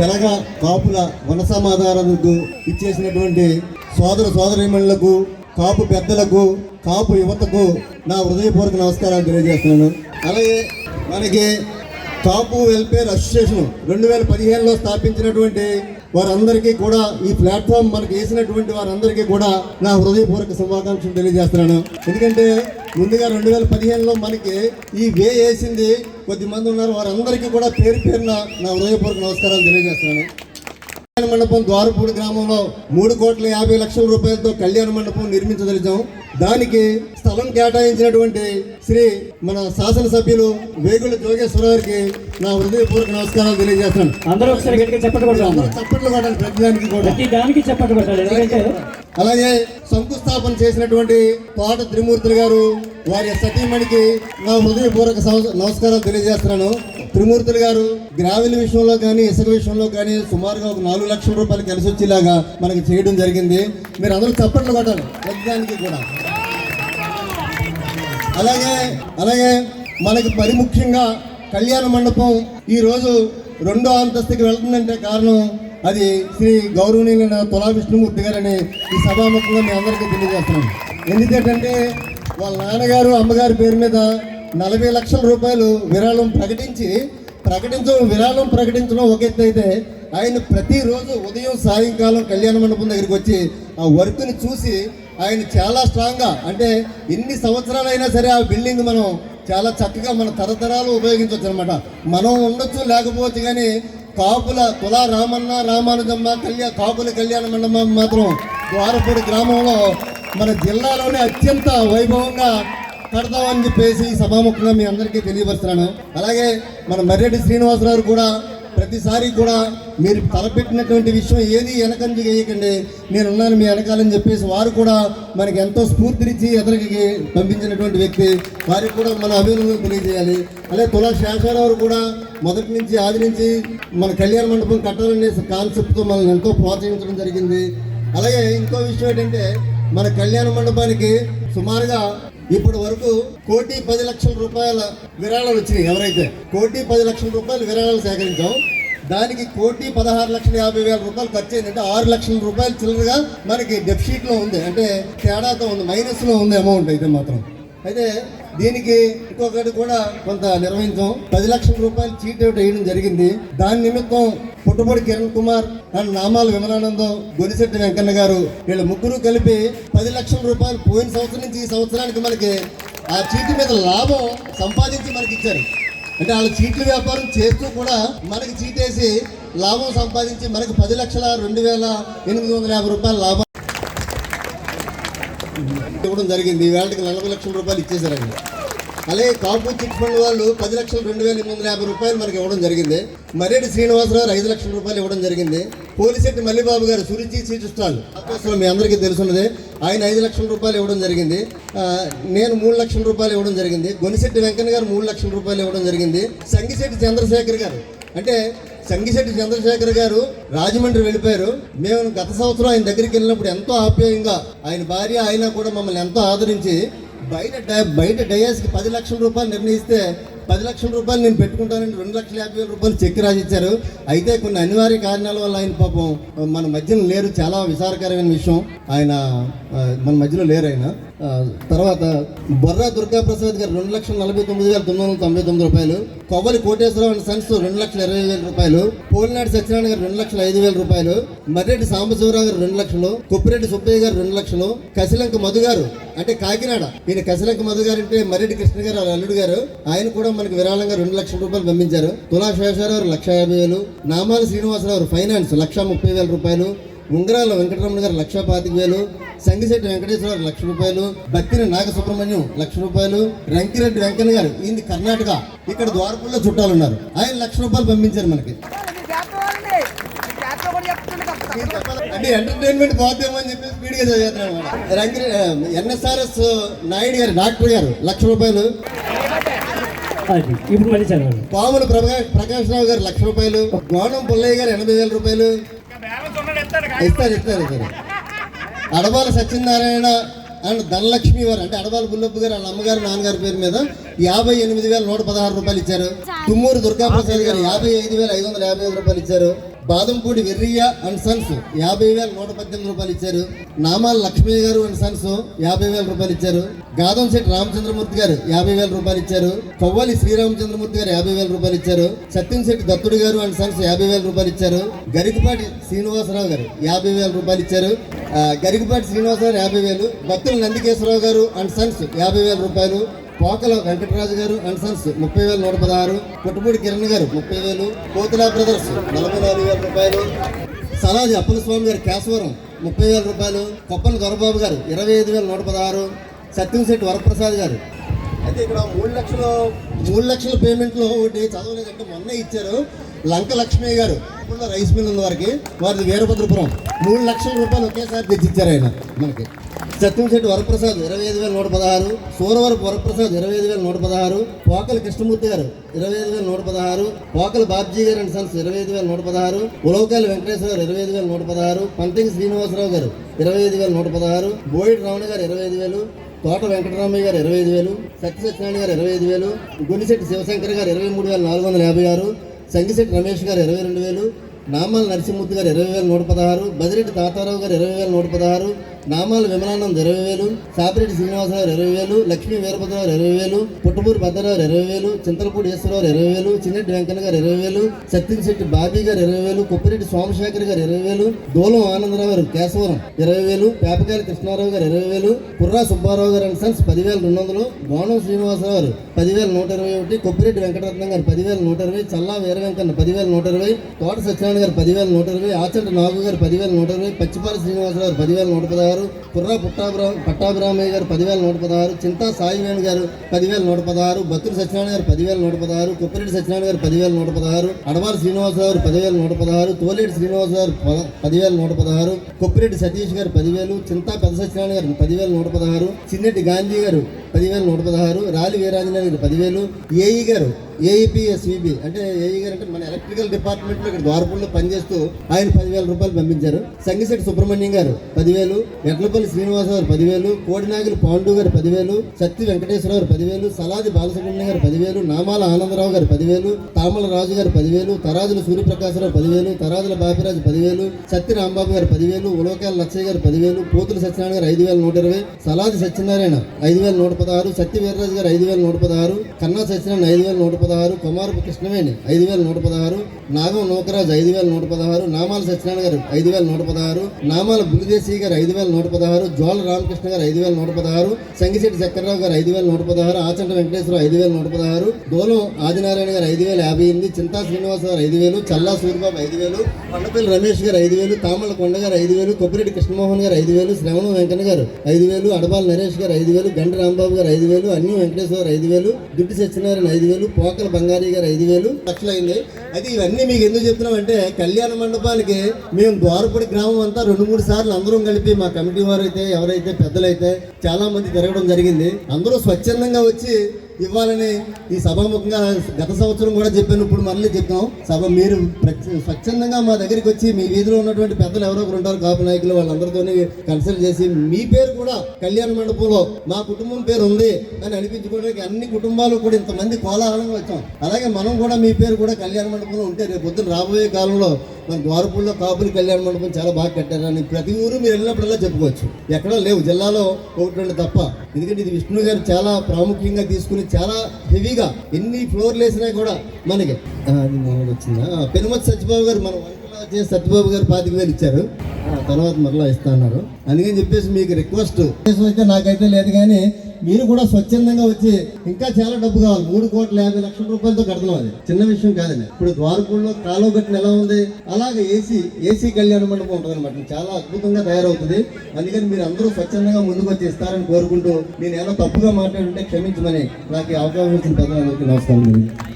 తెలగ కాపుల వన సమాధానాలకు ఇచ్చేసినటువంటి సోదర సోదరిమణులకు కాపు పెద్దలకు కాపు యువతకు నా హృదయపూర్వక నమస్కారాలు తెలియజేస్తున్నాను. అలాగే మనకి కాపు వెల్ఫేర్ అసోసియేషన్ రెండు వేల పదిహేనులో స్థాపించినటువంటి వారందరికీ కూడా ఈ ప్లాట్ఫామ్ మనకు వేసినటువంటి వారందరికీ కూడా నా హృదయపూర్వక శుభాకాంక్షలు తెలియజేస్తున్నాను. ఎందుకంటే ముందుగా రెండు వేల పదిహేనులో మనకి ఈ వే వేసింది కొద్ది మంది ఉన్నారు. వారందరికీ కూడా పేరు పేరున నా హృదయపూర్వక నమస్కారాలు తెలియజేస్తున్నాను. కళ్యాణ మండపం ద్వారపూడి గ్రామంలో మూడు కోట్ల యాభై లక్షల రూపాయలతో కళ్యాణ మండపం నిర్మించదలిచాం. దానికి స్థలం కేటాయించినటువంటి శ్రీ మన శాసనసభ్యులు వేగుల జోగేశ్వర గారికి నా హృదయపూర్వక నమస్కారాలు తెలియజేస్తాను అందరూ ఒకసారి గట్టిగా చెప్పట్లు కొడతాం చప్పట్లు కొట్టాలి ప్రతిదానికి కూడా. ప్రతి దానికి చెప్పట్లు కొట్టాలి ఎందుకంటే అలాగే శంకుస్థాపన చేసినటువంటి తోట త్రిమూర్తులు గారు వారి సతీమణికి నా హృదయపూర్వక నమస్కారాలు తెలియజేస్తున్నాను. త్రిమూర్తులు గారు గ్రావెల్ విషయంలో కానీ ఇసుక విషయంలో కానీ సుమారుగా ఒక నాలుగు లక్షల రూపాయలు కలిసి వచ్చేలాగా మనకి చేయడం జరిగింది. మీరు అందరూ చప్పట్లు కొట్టాలి ప్రతిదానికి కూడా. అలాగే అలాగే మనకి మరి ముఖ్యంగా కళ్యాణ మండపం ఈ రోజు రెండో అంతస్తుకి వెళ్తుందంటే కారణం అది శ్రీ గౌరవనీయులైన తులా విష్ణుమూర్తి గారని ఈ సభాముఖంగా మీ అందరికీ తెలియజేస్తున్నాం. ఎందుకంటే వాళ్ళ నాన్నగారు అమ్మగారి పేరు మీద నలభై లక్షల రూపాయలు విరాళం ప్రకటించి ప్రకటించడం విరాళం ప్రకటించడం ఒక ఎత్తు అయితే ఆయన ప్రతిరోజు ఉదయం సాయంకాలం కళ్యాణ మండపం దగ్గరికి వచ్చి ఆ వర్క్ని చూసి ఆయన చాలా స్ట్రాంగ్గా అంటే ఎన్ని సంవత్సరాలైనా సరే ఆ బిల్డింగ్ మనం చాలా చక్కగా మన తరతరాలు ఉపయోగించవచ్చు అనమాట మనం ఉండొచ్చు లేకపోవచ్చు కానీ కాపుల తులా రామన్న రామానుజమ్మ కళ్యాణ కాపుల కళ్యాణ మండపం మాత్రం ద్వారపూడి గ్రామంలో మన జిల్లాలోనే అత్యంత వైభవంగా కడతామని చెప్పేసి సభాముఖంగా మీ అందరికీ తెలియపరుస్తున్నాను. అలాగే మన మర్రెడ్డి శ్రీనివాసరావు కూడా ప్రతిసారి కూడా మీరు తలపెట్టినటువంటి విషయం ఏది వెనకంజి వేయకండి. నేనున్నాను మీ వెనకాలని చెప్పేసి వారు కూడా మనకి ఎంతో స్ఫూర్తినిచ్చి ఎదురుకి పంపించినటువంటి వ్యక్తి. వారికి కూడా మన అభినందనలు తెలియజేయాలి. అలాగే తులా శేషారావు కూడా మొదటి నుంచి ఆది నుంచి మన కళ్యాణ మండపం కట్టాలనే కాన్సెప్ట్తో మనల్ని ఎంతో ప్రోత్సహించడం జరిగింది. అలాగే ఇంకో విషయం ఏంటంటే మన కళ్యాణ మండపానికి సుమారుగా ఇప్పటి వరకు కోటి పది లక్షల రూపాయల విరాళాలు వచ్చినాయి ఎవరైతే. కోటి పది లక్షల రూపాయలు విరాళాలు సేకరించాం. దానికి కోటి పదహారు లక్షల యాభై వేల రూపాయలు ఖర్చు అయిందంటే ఆరు లక్షల రూపాయలు చిల్లరగా మనకి డెఫిషిట్లో ఉంది. అంటే తేడాతో ఉంది మైనస్లో ఉంది అమౌంట్ అయితే మాత్రం. అయితే దీనికి ఇంకొకటి కూడా కొంత నిర్వహించాం. పది లక్షల రూపాయలు చీట్ అవుట్ వేయడం జరిగింది. దాని నిమిత్తం పుట్టపొడి కిరణ్ కుమార్ అండ్ నామాల విమలానందం గొనిశెట్టి వెంకన్న గారు వీళ్ళ ముగ్గురు కలిపి పది లక్షల రూపాయలు పోయిన సంవత్సరం నుంచి ఈ సంవత్సరానికి మనకి ఆ చీటి మీద లాభం సంపాదించి మనకి ఇచ్చారు. అంటే వాళ్ళ చీట్ల వ్యాపారం చేస్తూ కూడా మనకి చీటేసి లాభం సంపాదించి మనకి పది లక్షల రెండు వేల ఎనిమిది వందల యాభై రూపాయల లాభం ఇవ్వడం జరిగింది. వేళకి నలభై లక్షల రూపాయలు ఇచ్చేసారండి అలాగే కాపు చిట్ ఫండ్ వాళ్ళు పది లక్షలు రెండు వేల ఎనిమిది వందల యాభై రూపాయలు మనకి ఇవ్వడం జరిగింది. మర్రెడ్డి శ్రీనివాసరావు ఐదు లక్షల రూపాయలు ఇవ్వడం జరిగింది. పోలిశెట్టి మల్లిబాబు గారు సురుచి సీటు స్టాల్ మీ అందరికీ తెలుసున్నదే. ఆయన ఐదు లక్షల రూపాయలు ఇవ్వడం జరిగింది. నేను మూడు లక్షల రూపాయలు ఇవ్వడం జరిగింది. గొనిశెట్టి వెంకన్న గారు మూడు లక్షల రూపాయలు ఇవ్వడం జరిగింది. సంగిశెట్టి చంద్రశేఖర్ గారు. అంటే సంగిశెట్టి చంద్రశేఖర్ గారు రాజమండ్రి వెళ్ళిపోయారు. మేము గత సంవత్సరం ఆయన దగ్గరికి వెళ్ళినప్పుడు ఎంతో ఆప్యాయంగా ఆయన భార్య ఆయన కూడా మమ్మల్ని ఎంతో ఆదరించి బయట బయట డయాస్కి పది లక్షల రూపాయలు నిర్ణయిస్తే పది లక్షల రూపాయలు నేను పెట్టుకుంటానని రెండు లక్షల యాభై వేల రూపాయలు చెక్ రాసిచ్చారు. అయితే కొన్ని అనివార్య కారణాల వల్ల ఆయన పాపం మన మధ్యలో లేరు. చాలా విచారకరమైన విషయం. ఆయన మన మధ్యలో లేరు ఆయన. తర్వాత బొర్రా దుర్గాప్రసాద్ గారు రెండు లక్షల నలభై తొమ్మిది వేల తొమ్మిది వందల తొంభై తొమ్మిది రూపాయలు కొవ్వలి కోటేశ్వరరావు అండ్ సన్స్ రెండు లక్షల ఇరవై వేల రూపాయలు పోలినాడు సత్యనారాయణ గారు రెండు లక్షల ఐదు వేల రూపాయలు మర్రెడ్డి సాంబశివరావు గారు రెండు లక్షలు కుప్పిరెడ్డి సుబ్బయ్య గారు రెండు లక్షలు కసిలంక మధు గారు అంటే కాకినాడ ఈయన కసిలంక మధు గారు అంటే మర్రెడ్డి కృష్ణ గారు అల్లుడు గారు ఆయన కూడా మనకి విరాళంగా రెండు లక్షల రూపాయలు పంపించారు. తులా శేషారావు లక్ష యాభై వేలు నామాల శ్రీనివాసరావు ఫైనాన్స్ లక్ష ముప్పై వేల రూపాయలు ఉంగరాల వెంకటరమణ గారు లక్ష పాతిక వేలు సంగిశెట్టి వెంకటేశ్వర గారు లక్ష రూపాయలు బత్తిన నాగసుబ్రహ్మణ్యం లక్ష రూపాయలు రంకిరెడ్డి వెంకన్న గారు ఈయన కర్ణాటక ఇక్కడ ద్వారపుల్లో చుట్టాలు ఉన్నారు ఆయన లక్ష రూపాయలు పంపించారు మనకి. అంటే ఎంటర్టైన్మెంట్ అని చెప్పి స్పీడ్గా చదివేస్తున్నాను ఎన్ఎస్ఆర్ఎస్ నాయుడు గారు డాక్టర్ గారు లక్ష రూపాయలు. ఇప్పుడు మళ్ళీ చదవండి. పాముల ప్రకాష్ ప్రకాష్ రావు గారు లక్ష రూపాయలు. గోనం పుల్లయ్య గారు ఎనభై వేల రూపాయలు. ఇస్తారు ఇస్తారు ఇస్తారు అడవాల సత్యనారాయణ అండ్ ధనలక్ష్మి వారు అంటే అడవాల బుల్లప్ప గారు వాళ్ళ అమ్మగారు నాన్నగారి పేరు మీద యాభై ఎనిమిది వేల నూట పదహారు రూపాయలు ఇచ్చారు. తుమ్మూరు దుర్గాప్రసాద్ గారు యాభై ఐదు వేల ఐదు వందల యాభై ఐదు రూపాయలు ఇచ్చారు. బాదంపూడి వెర్రియ్య అండ్ సన్స్ యాభై వేల నూట పద్దెనిమిది రూపాయలు ఇచ్చారు. నామాల లక్ష్మయ్య గారు అండ్ సన్స్ యాభై వేల రూపాయలు ఇచ్చారు. గాదం శెట్టి రామచంద్రమూర్తి గారు యాభై వేల రూపాయలు ఇచ్చారు. కొవ్వాలి శ్రీరామచంద్రమూర్తి గారు యాభై వేల రూపాయలు ఇచ్చారు. సత్యం శెట్టి దత్తుడు గారు అండ్ సన్స్ యాభై వేల రూపాయలు ఇచ్చారు. గరికపాటి శ్రీనివాసరావు గారు యాభై వేల రూపాయలు ఇచ్చారు. గరికపాటి శ్రీనివాసరావు యాభై వేలు భక్తుల నందికేశ్వరరావు గారు అండ్ సన్స్ యాభై వేల రూపాయలు. పోకల వెంకటరాజు గారు అండ్ సన్స్ ముప్పై వేల నూట పదహారు పుట్టుపూడి కిరణ్ గారు ముప్పై వేలు కోతులా బ్రదర్స్ నలభై నాలుగు వేల రూపాయలు సలాది అప్పలస్వామి గారు కేశవరం ముప్పై వేల రూపాయలు కొప్పల దొరబాబు గారు ఇరవై ఐదు వేల నూట పదహారు సత్యంశెట్టి వరప్రసాద్ గారు. అయితే ఇక్కడ మూడు లక్షలు మూడు లక్షల పేమెంట్లో ఒకటి చదవలేదంటే మొన్న ఇచ్చారు. లంక లక్ష్మయ్య గారు ఇప్పుడు రైస్ మిల్ ఉన్న వారికి వారిది వీరభద్రపురం మూడు లక్షల రూపాయలు ఒకేసారి తెచ్చిచ్చారు ఆయన మనకి. సత్యంశెట్టి వరప్రసాద్ ఇరవై ఐదు వేల నూట పదహారు సూరవరపు వరప్రసాద్ ఇరవై ఐదు వేల నూట పదహారు పోకల కృష్ణమూర్తి గారు ఇరవై ఐదు వేల నూట పదహారు పోకల బాబ్జీ గారు అండ్ సన్స్ ఇరవై ఐదు వేల నూట పదహారు ఉలవకాయల వెంకటేశ్వర గారు ఇరవై ఐదు వేల నూట పదహారు పంతింగి శ్రీనివాసరావు గారు ఇరవై ఐదు వేల నూట పదహారు బోయిడ్ రావణ గారు ఇరవై ఐదు వేలు తోట వెంకటరామయ్య గారు ఇరవై ఐదు వేలు సత్య సత్యనారాయణ గారు ఇరవై ఐదు వేలు గుండిశెట్టి శివశంకర్ గారు ఇరవై మూడు వేల నాలుగు వందల యాభై ఆరు సంగిశెట్టి రమేష్ గారు ఇరవై రెండు వేలు నామాల నరసింహమూర్తి గారు ఇరవై వేల నూట పదహారు బదిరెడ్డి తాతారావు గారు ఇరవై వేల నూట పదహారు నామాల విమలానంద్ ఇరవై వేలు సాపిరెడ్డి శ్రీనివాసరావు ఇరవై వేలు లక్ష్మీ వీరభద్రరావు ఇరవై వేలు పుట్టమూరి భద్రరావు ఇరవై వేలు చింతలపూడి ఈశ్వరరావు ఇరవై వేలు చిన్నటి వెంకన్న గారు ఇరవై వేలు సత్యంశెట్టి బాబీ గారు ఇరవై వేలు కొప్పిరెడ్డి సోమశేఖర్ గారు ఇరవై వేలు దూలం ఆనందరావు గారు కేశవరం ఇరవై వేలు పేపకాయల కృష్ణారావు గారు ఇరవై వేలు కుర్రా సుబ్బారావు గారు అండ్ సన్స్ పదివేల రెండు వందలు బోనం శ్రీనివాసరావు గారు పదివేల నూట ఇరవై ఒకటి కొప్పిరెడ్డి వెంకటరత్నం గారు పదివేల నూట ఇరవై చల్లా వీర వెంకన్న పదివేల నూట ఇరవై తోట సత్యనారాయణ గారు పదివేల నూట ఇరవై ఆచంట నాగు గారు పదివేల నూట ఇరవై పచ్చిపాల శ్రీనివాసరావు గారు పదివేల నూట పదహారు కుర్రా పుట్టాభిరా పట్టాభిరామయ్య గారు పదివేల నూట పదహారు చింతా సాయివేణ గారు పదివేల నూట పదహారు బత్తుల సత్యనారాయణ గారు పదివేల నూట పదహారు కుప్పిరెడ్డి సత్యనారాయణ గారు పదివేల నూట పదహారు అడవారి శ్రీనివాసరావు గారు పదివేల నూట పదహారు తోలేటి శ్రీనివాస గారు పదివేల నూట పదహారు కొప్పిరెడ్డి సతీష్ గారు పదివేలు చింతా పెద్ద సత్యనారాయణ గారు పదివేల నూట పదహారు చిన్నటి గాంధీ గారు పదివేల నూట పదహారు రాలి వీరాంజనే గారు పదివేలు ఏఈ గారు ఏఈపిఎస్విబి అంటే ఏఈ గారు అంటే మన ఎలక్ట్రికల్ డిపార్ట్మెంట్లో ఇక్కడ ద్వారపూడిలో పనిచేస్తూ ఆయన పదివేల రూపాయలు పంపించారు. సంగిశెట్టి సుబ్రహ్మణ్యం గారు పదివేలు ఎడ్లపల్లి శ్రీనివాస గారు పదివేలు కోడినాగిలి పాండు గారు పదివేలు సత్తి వెంకటేశ్వర గారు పదివేలు సలాది బాలసుబ్రహ్మణ్యం గారు పదివేలు నామాల ఆనందరావు గారు పదివేలు తామల రాజు గారు పదివేలు తరాజుల సూర్యప్రకాశరావు పదివేలు తరాజుల బాపిరాజు పదివేలు సత్తి రాంబాబు గారు పదివేలు ఉలోకాల లచ్చయ్య గారు పదివేలు పోతుల సత్యనారాయణ గారు ఐదు వేల నూట ఇరవై సలాది సత్యనారాయణ ఐదు వేల నూట పదహారు సత్య వీర్రాజు గారు ఐదు వేల నూట పదహారు కన్నా సత్యనారాయణ ఐదు వేల నూట పదహారు కుమారపు కృష్ణవేణి ఐదు వేల నూట పదహారు నాగం నూకరాజు ఐదు వేల నూట పదహారు నామాల సత్యనారాయణ గారు ఐదు వేల నూట పదహారు నామాల బులిదేశీ గారు ఐదు వేల నూట పదహారు జోల రామకృష్ణ గారు ఐదు వేల నూట పదహారు సంగిశెట్టి చక్రరావు గారు ఐదు వేల నూట పదహారు ఆచంట వెంకటేశ్వరరావు ఐదు వేల నూట పదహారు దోలం ఆదినారాయణ గారు ఐదు వేల యాభై ఎనిమిది చింతా శ్రీనివాస గారు ఐదు వేలు చల్లా సూర్యబాబు ఐదు వేలు కొండపల్లి రమేష్ గారు ఐదు వేలు తామల కొండ గారు ఐదు వేలు కొప్పిరెడ్డి కృష్ణమోహన్ గారు ఐదు వేలు శ్రవణ వెంకన్న గారు ఐదు వేలు అడబాల నరేష్ గారు ఐదు వేలు గంట రాంబాబు గారు ఐదు వేలు అన్ని వెంకటేశ్వర ఐదు వేలు దుడ్డి సత్యనారాయణ ఐదు వేలు పోకల బంగారీ గారు ఐదు వేలు లక్షలైంది. అయితే ఇవన్నీ మీకు ఎందుకు చెప్తున్నామంటే కళ్యాణ మండపానికి మేము ద్వారపూడి గ్రామం అంతా రెండు మూడు సార్లు అందరం కలిపి మా కమిటీ వారు అయితే ఎవరైతే పెద్దలైతే చాలా మంది తిరగడం జరిగింది. అందరూ స్వచ్ఛందంగా వచ్చి ఇవ్వాలని ఈ సభాముఖంగా గత సంవత్సరం కూడా చెప్పాను ఇప్పుడు మళ్ళీ చెప్తాం సభ మీరు స్వచ్ఛందంగా మా దగ్గరికి వచ్చి మీ వీధిలో ఉన్నటువంటి పెద్దలు ఎవరో ఒకరు ఉంటారు కాపు నాయకులు వాళ్ళందరితో కన్సల్ట్ చేసి మీ పేరు కూడా కళ్యాణ మండపంలో మా కుటుంబం పేరు ఉంది అని అనిపించుకోవడానికి అన్ని కుటుంబాలు కూడా ఇంతమంది కోలాహలంగా వచ్చాం. అలాగే మనం కూడా మీ పేరు కూడా కళ్యాణ మండపంలో ఉంటే రేపు పొద్దున రాబోయే కాలంలో మన ద్వారపూడిలో కాపులు కళ్యాణ మండపం చాలా బాగా కట్టారని ప్రతి ఊరు మీరు వెళ్ళినప్పుడల్లా చెప్పుకోవచ్చు. ఎక్కడా లేవు. జిల్లాలో ఒకటి రెండు తప్ప. ఎందుకంటే ఇది విష్ణు గారు చాలా ప్రాముఖ్యంగా తీసుకుని చాలా హెవీగా ఎన్ని ఫ్లోర్లు వేసినా కూడా మనకి. అది మామూలు వచ్చిందా? పెనుమతి సత్యబాబు గారు మన వంటలో చేసి సత్యబాబు గారు పాతిక వేలు ఇచ్చారు. ఆ, తర్వాత మరలా ఇస్తా అన్నారు. అందుకని చెప్పేసి మీకు రిక్వెస్ట్ అయితే నాకైతే లేదు కానీ మీరు కూడా స్వచ్ఛందంగా వచ్చి ఇంకా చాలా డబ్బు కావాలి. మూడు కోట్ల యాభై లక్షల రూపాయలతో కడతాం అది. చిన్న విషయం కాదండి. ఇప్పుడు ద్వారపూడిలో కాలువ కట్టిన ఎలా ఉంది? అలాగే ఏసీ ఏసీ కళ్యాణ మండపం ఉంటుంది అనమాట చాలా అద్భుతంగా తయారవుతుంది. అందుకని మీరు అందరూ స్వచ్ఛందంగా ముందుకు వచ్చి ఇస్తారని కోరుకుంటూ నేను ఏదో తప్పుగా మాట్లాడుంటే క్షమించమని నాకు అవకాశం ఇచ్చిన పెద్దలందరికీ నమస్కారం